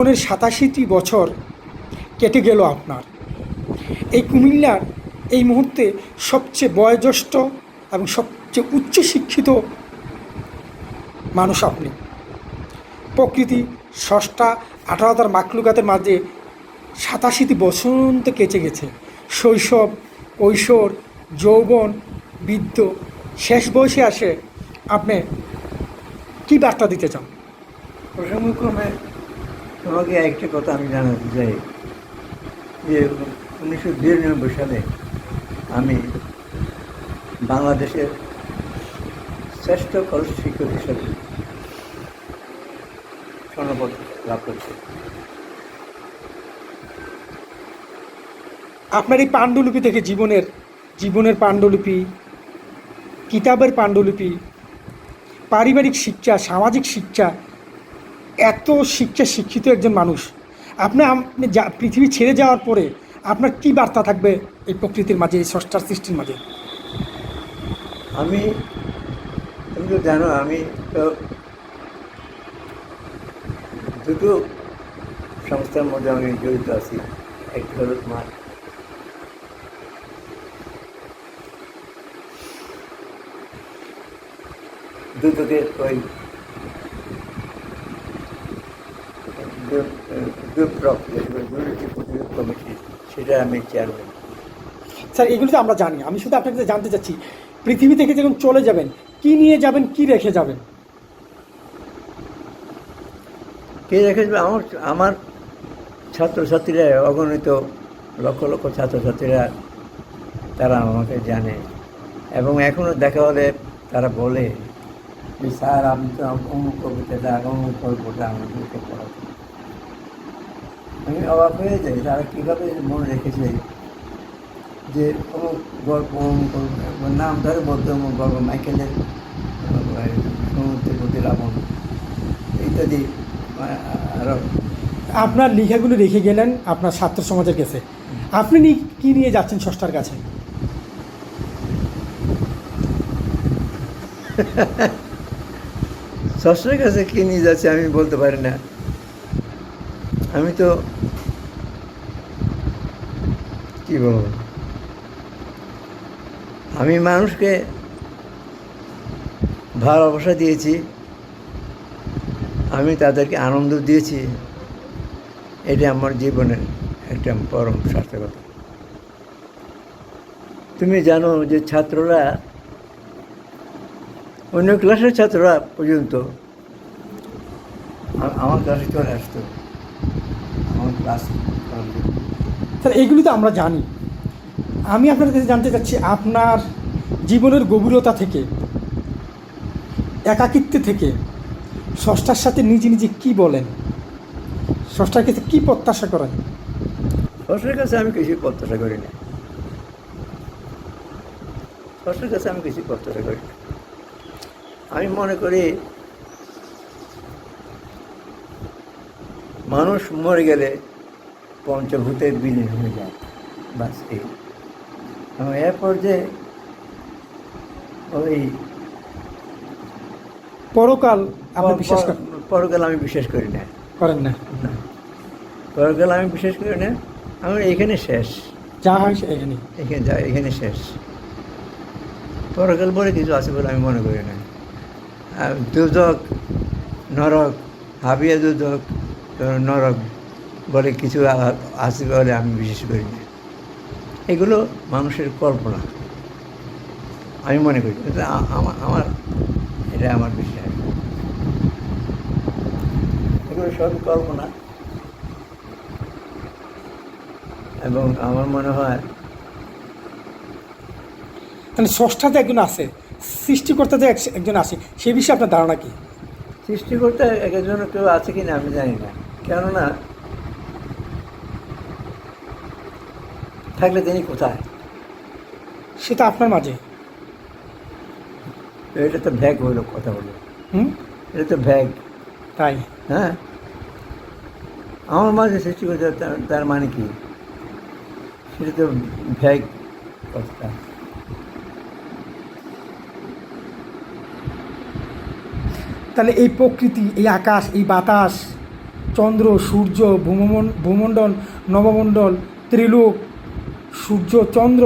জীবনের সাতাশিটি বছর কেটে গেল আপনার। এই কুমিল্লার এই মুহূর্তে সবচেয়ে বয়োজ্যেষ্ঠ এবং সবচেয়ে উচ্চ শিক্ষিত মানুষ আপনি। প্রকৃতি ষষ্ঠা আঠারো হাজার মাকলুকাতের মাঝে সাতাশিটি বসন্ত কেচে গেছে। শৈশব, কৈশোর, যৌবন, বৃদ্ধ, শেষ বয়সে আসে আপনি কী বার্তা দিতে চান? প্রসঙ্গক্রমে তোমাকে একটা কথা আমি জানাতে চাই। যে উনিশশো বিরানব্বই সালে আমি বাংলাদেশের শ্রেষ্ঠ কলেজ শিক্ষক হিসাবে স্বর্ণপদ লাভ করছি। আপনার এই পাণ্ডুলিপি থেকে জীবনের জীবনের পাণ্ডুলিপি, কিতাবের পাণ্ডুলিপি, পারিবারিক শিক্ষা, সামাজিক শিক্ষা এত শিক্ষা শিক্ষিত একজন মানুষ। আপনি আপনি যা পৃথিবী ছেড়ে যাওয়ার পরে আপনার কি বার্তা থাকবে এই প্রকৃতির মাঝে, এই ষষ্ঠার সৃষ্টির মাঝে? আমি, তুমি তো জানো, আমি তো দুটো সংস্থার মধ্যে আমি জড়িত আছি। একটি হলো তোমার দুটোকে ওই দুপ্রক দুর্নীতি প্রতিরোধ সেটা আমি স্যার এগুলো তো আমরা জানি। আমি শুধু আপনার কাছে জানতে চাচ্ছি, পৃথিবী থেকে যখন চলে যাবেন, কি নিয়ে যাবেন, কি রেখে যাবেন? কে রেখেছে আমার আমার ছাত্রছাত্রীরা, অগণিত লক্ষ লক্ষ ছাত্রছাত্রীরা, তারা আমাকে জানে। এবং এখনও দেখা হলে তারা বলে যে, স্যার, আমি তো অমুক কবিতাটা, অমুক গল্পটা আমাদেরকে পড়াতেন আমি অবাক হয়ে যাই তারা কীভাবে মনে রেখেছে যে অমুক গল্প অমুক নাম ধরে বলতে অমুক গল্প মাইকেলের সমুদ্রের প্রতি রাবণ ইত্যাদি। আরও আপনার লেখাগুলো রেখে গেলেন আপনার ছাত্র সমাজের কাছে। আপনি কি নিয়ে যাচ্ছেন ষষ্ঠার কাছে? ষষ্ঠের কাছে কী নিয়ে যাচ্ছে আমি বলতে পারি না। আমি তো বলব আমি মানুষকে ভালোবাসা দিয়েছি, আমি তাদেরকে আনন্দ দিয়েছি এটা আমার জীবনের একটা পরম সার্থকতা তুমি জানো যে ছাত্ররা, অন্য ক্লাসের ছাত্ররা পর্যন্ত আমার ক্লাসে চলে আসতো আমার ক্লাস। স্যার এগুলি তো আমরা জানি। আমি আপনার কাছে জানতে চাচ্ছি, আপনার জীবনের গভীরতা থেকে, একাকিত্ব থেকে ষষ্ঠার সাথে নিজে নিজে কি বলেন? ষষ্ঠার কাছে কী প্রত্যাশা করেন? ষষ্ঠের কাছে আমি কিছু প্রত্যাশা করি না। ষষ্ঠের কাছে আমি কিছু প্রত্যাশা করি না। আমি মনে করি, মানুষ মরে গেলে পঞ্চভূতে বিলীন হয়ে যায়। বাস এই এবং এরপর যে ওই পরকাল আপনি বিশ্বাস করেন? পরকাল আমি বিশ্বাস করি না। করেন না। পরকাল আমি বিশ্বাস করি না। আমার এখানে শেষ। যা হয় এখানে। এখানে যা এখানে শেষ। পরকাল বলে কিছু আছে বলে আমি মনে করি না। দুদক নরক হাবিয়া দুদক নরক বলে কিছু আছে বলে আমি বিশ্বাস করি না। এগুলো মানুষের কল্পনা। আমি মনে করি এটা আমার আমার এটা আমার বিশ্বাস। এগুলো সবই কল্পনা। এবং আমার মনে হয় তাহলে ষষ্ঠাতে একজন আছে সৃষ্টিকর্তাতে এক- একজন আছে সে বিষয়ে আপনার ধারণা কি? সৃষ্টিকর্তা এক একজনের কেউ আছে কিনা আমি জানি না। কেননা থাকলে তিনি কোথায়? সেটা আপনার মাঝে। এটা তো ভ্যাগ হলো কথা হলো হুম? এটা তো ভ্যাগ। তাই? হ্যাঁ? আমার মাঝে সৃষ্টিকর্তা তার- তার মানে কি? সেটা তো ভ্যাগ কথা। তাহলে এই প্রকৃতি এই আকাশ এই বাতাস চন্দ্র সূর্য ভূমমন ভূমণ্ডল নবমণ্ডল ত্রিলোক সূর্য, চন্দ্র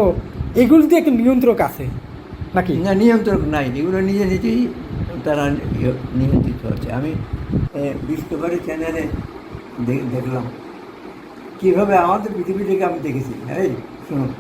এগুলিতে একটা নিয়ন্ত্রক আছে, নাকি? না, নিয়ন্ত্রক নাই, এগুলো নিজে নিজেই তারা নিয়ন্ত্রিত হচ্ছে আমি ডিসকভারি চ্যানেলে দেখলাম। কীভাবে আমাদের পৃথিবী থেকে আমি দেখেছি হ্যাঁ শুনুন।